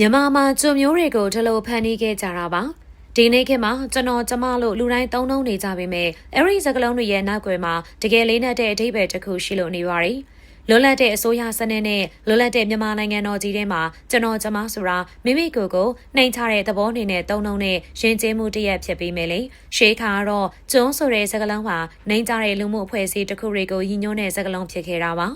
မြန်မာမှာကျွမျိုးတွေကိုဒီလိုဖန်တီးခဲ့ကြတာပါဒီနေ့ခေတ်မှာကျွန်တော်ကျမလို့လူတိုင်းသုံးနှုံးနေကြပေမဲ့အဲ့ဒီစကလုံးတွေရဲ့နောက်ွယ်မှာတကယ်လေးနဲ့တဲ့အဓိပ္ပာယ်တစ်ခုရှိလို့နေပါရီလွတ်လပ်တဲ့အစိုးရစနစ်နဲ့လွတ်လပ်တဲ့မြန်မာနိုင်ငံတော်ကြီးထဲမှာကျွန်တော်ကျမဆိုတာမိမိကိုယ်ကိုနှိမ်ချတဲ့သဘောအနေနဲ့သုံးနှုံနဲ့ရင်ကျေးမှုတရက်ဖြစ်ပြီးမယ်လေရှေးခါကတော့ကျွန်းဆိုတဲ့စကလုံးဟာနှိမ်ချတဲ့လူမှုအဖွဲ့အစည်းတစ်ခုတွေကိုရည်ညွှန်းတဲ့စကလုံးဖြစ်ခဲ့တာပါ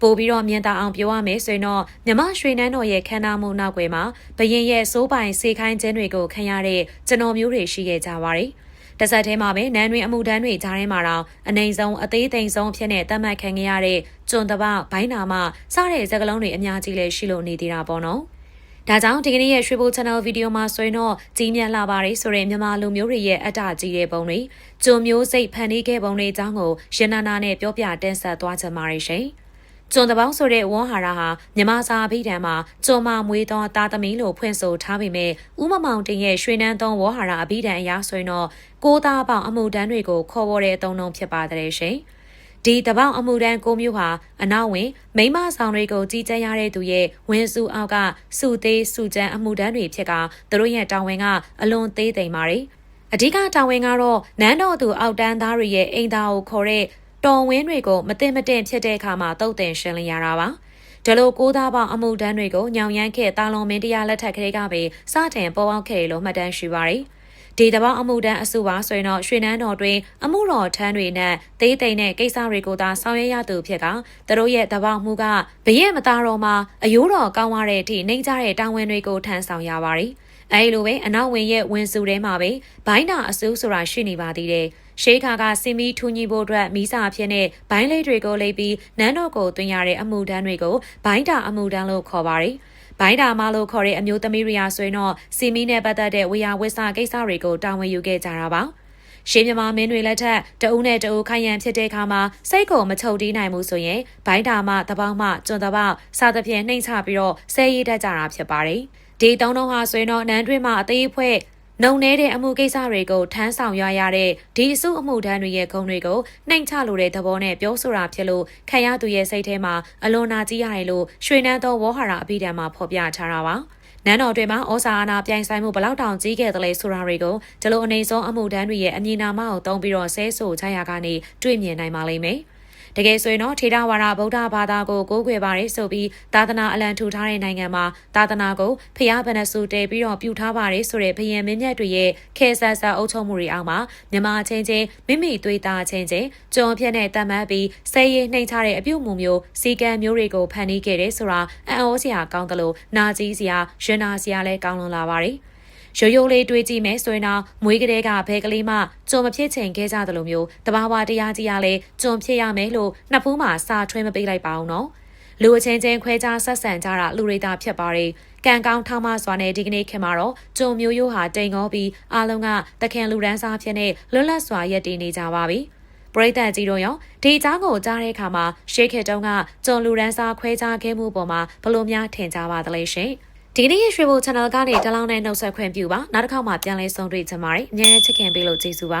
ပို့ပြီးတော့မြင်သာအောင်ပြောရမယ်ဆိုရင်တော့မြမရွှေနန်းတော်ရဲ့ခန္ဓာမှုနောက်ွယ်မှာဘရင်ရဲ့စိုးပိုင်စေခိုင်းခြင်းတွေကိုခံရတဲ့ကျွန်တော်မျိုးတွေရှိခဲ့ကြပါတယ်။တစ်ဆက်တည်းမှာပဲနန်းတွင်အမှုတန်းတွေကြားထဲမှာတော့အနိုင်ဆုံးအသေးသိမ်ဆုံးဖြစ်တဲ့တတ်မှတ်ခံခဲ့ရတဲ့ကျွန်းတပဘိုင်းနာမစတဲ့စကားလုံးတွေအများကြီးလည်းရှိလို့နေသေးတာပေါ့နော်။ဒါကြောင့်ဒီကနေ့ရဲ့ရွှေဘို channel ဗီဒီယိုမှာဆိုရင်တော့ကြီးမြတ်လာပါတယ်ဆိုတဲ့မြန်မာလူမျိုးတွေရဲ့အတ္တကြီးတဲ့ပုံတွေကျုံမျိုးစိတ်ဖန်တီးခဲ့ပုံတွေအကြောင်းကိုရနနာနဲ့ပြောပြတင်ဆက်သွားချင်ပါတယ်ရှင်။ ကျွန်းတပေါင်းဆိုတဲ့ဝန်းဟာရဟာမြမစာအဖိဓာန်မှာကျွန်းမမွေးသောတာသမီလို့ဖွင့်ဆိုထားပေမဲ့ဥမမောင်တင်ရဲ့ရွှေနန်းသုံးဝဟာရအဖိဓာန်အရာဆိုရင်တော့ကိုးသားပေါင်အမှုတန်းတွေကိုခေါ်ဝေါ်တဲ့အသုံးနှုန်းဖြစ်ပါတယ်ရှင်။ဒီတပေါင်းအမှုတန်းကိုမျိုးဟာအနောက်ဝင်မိမဆောင်တွေကိုကြီးကြပ်ရတဲ့သူရဲ့ဝင်းစုအောက်ကစုသေးစုကျန်းအမှုတန်းတွေဖြစ်ကသူတို့ရဲ့တာဝန်ကအလွန်သေးသိမ်ပါတယ်။အဓိကတာဝန်ကတော့နန်းတော်သူအောက်တန်းသားတွေရဲ့အိမ်သားကိုခေါ်တဲ့ တော်ဝင်းတွေကိုမတင်မတင်ဖြစ်တဲ့အခါမှာတုတ်တင်ရှင်းလင်းရတာပါ။ဒါလိုကိုးသားပေါအမှုတန်းတွေကိုညောင်ရမ်းခဲ့တာလွန်မင်းတရားလက်ထက်ကလေးကပဲစတင်ပေါ်ပေါက်ခဲ့လို့မှတ်တမ်းရှိပါရယ်။ ဒီတပေါင်းအမှုတန်းအစုပါဆိုရင်တော့ရွှေနန်းတော်တွင်အမှုတော်ထမ်းတွေနဲ့သေးသိမ့်တဲ့ကိစ္စတွေကိုသာဆောင်ရွက်ရသူဖြစ်ကသူတို့ရဲ့တပေါင်းမှုကဘရဲ့မသားတော်မှာအယိုးတော်ကောင်းရတဲ့အထိနှိမ့်ကြတဲ့တာဝန်တွေကိုထမ်းဆောင်ရပါရယ်။အဲဒီလိုပဲအနောက်ဝင်ရဲ့ဝင်စုထဲမှာပဲဘိုင်းတာအစုဆိုတာရှိနေပါသေးတယ်။ရှေးခါကစင်မီထူညီဖို့အတွက်မိစာဖြစ်တဲ့ဘိုင်းလေးတွေကိုလိပ်ပြီးနန်းတော်ကိုတွင်ရတဲ့အမှုတန်းတွေကိုဘိုင်းတာအမှုတန်းလို့ခေါ်ပါတယ်။ ဘိုင်းတာမလို့ခေါ်တဲ့အမျိုးသမီးတွေဟာဆိုရင်တော့စီမီနဲ့ပတ်သက်တဲ့ဝေယဝစ္စကိစ္စတွေကိုတာဝန်ယူခဲ့ကြတာပါ။ရှေးမြမမင်းတွေလက်ထက်တအုပ်နဲ့တအုပ်ခိုင်ရန်ဖြစ်တဲ့အခါမှာစိတ်ကိုမချုပ်တီးနိုင်ဘူးဆိုရင်ဘိုင်းတာမှတပေါင်းမှကျွန်းတပေါက်စသဖြင့်နှိမ့်ချပြီးတော့ဆဲရည်တတ်ကြတာဖြစ်ပါတယ်။ဒီတုံးတော့ဟာဆိုရင်တော့နန်းတွင်းမှာအသေးဖွဲ့ နှုံနေတဲ့အမှုကိစ္စတွေကိုထမ်းဆောင်ရရတဲ့ဒီအစုအမှုထမ်းတွေရဲ့ဂုဏ်တွေကိုနှိမ်ချလိုတဲ့သဘောနဲ့ပြောဆိုတာဖြစ်လို့ခံရသူရဲ့စိတ်ထဲမှာအလွန်နာကြီးရတယ်လို့ရွှေနန်းသောဝေါ်ဟာရအပိဓာန်မှာဖော်ပြထားတာပါနန်းတော်တွေမှာဩစာအာနာပြိုင်ဆိုင်မှုဘလောက်တောင်ကြီးခဲ့တယ်လဲဆိုတာတွေကိုဒီလိုအနေဆုံးအမှုတန်းတွေရဲ့အမည်နာမကိုသုံးပြီးတော့ဆဲဆိုချရကနေတွေ့မြင်နိုင်ပါလိမ့်မယ်။ တကယ်ဆိုရင်တော့ထေရဝါဒဗုဒ္ဓဘာသာကိုကိုးကွယ်ပါတယ်ဆိုပြီးသာသနာအလံထူထားတဲ့နိုင်ငံမှာသာသနာကိုဖျားဗနစုတည်ပြီးတော့ပြုထားပါတယ်ဆိုတဲ့ဘယံမင်းမြတ်တွေရဲ့ခေဆဆအုပ်ချုပ်မှုတွေအောက်မှာမြန်မာချင်းချင်းမိမိသွေးသားချင်းချင်းကြုံပြက်နဲ့တတ်မှတ်ပြီးဆဲရည်နှိမ်ချတဲ့အပြုမှုမျိုးစီကံမျိုးတွေကိုဖန်တီးခဲ့တယ်ဆိုတာအံ့ဩစရာကောင်းတယ်လို့နာကြီးစရာရင်နာစရာလည်းကောင်းလွန်လာပါတယ်။ ရိုးရိုးလေးတွေးကြည့်မယ်ဆိုရင်တော့မွေးကလေးကဘဲကလေးမှကြုံမဖြစ်ချင်ခဲ့ကြသလိုမျိုးတဘာဝတရားကြီးရလဲကြုံဖြစ်ရမယ်လို့နှစ်ဖူးမှာစာထွဲမပေးလိုက်ပါအောင်နော်လူအချင်းချင်းခွဲခြားဆက်ဆံကြတာလူရိတာဖြစ်ပါတယ်ကံကောင်းထောင်းမစွာနဲ့ဒီကနေ့ခင်မှာတော့ကြုံမျိုးရိုးဟာတိမ်ငေါပြီးအားလုံးကတခင်လူရန်စားဖြစ်နေလွတ်လပ်စွာရက်တည်နေကြပါပြီပရိသတ်ကြီးတို့ရောဒီအကြောင်းကိုကြားတဲ့အခါမှာရှေးခေတ်တုန်းကကြုံလူရန်စားခွဲခြားခဲ့မှုပေါ်မှာဘလို့များထင်ကြပါသလဲရှင်။ ဒီနေ့ရွှေဘို channel ကနေတလောင်းနဲ့နှုတ်ဆက်ခွင့်ပြုပါနောက်တစ်ခေါက်မှပြန်လဲဆုံတွေ့ကြပါမယ်အများကြီးချစ်ခင်ပေးလို့ကျေးဇူးပါ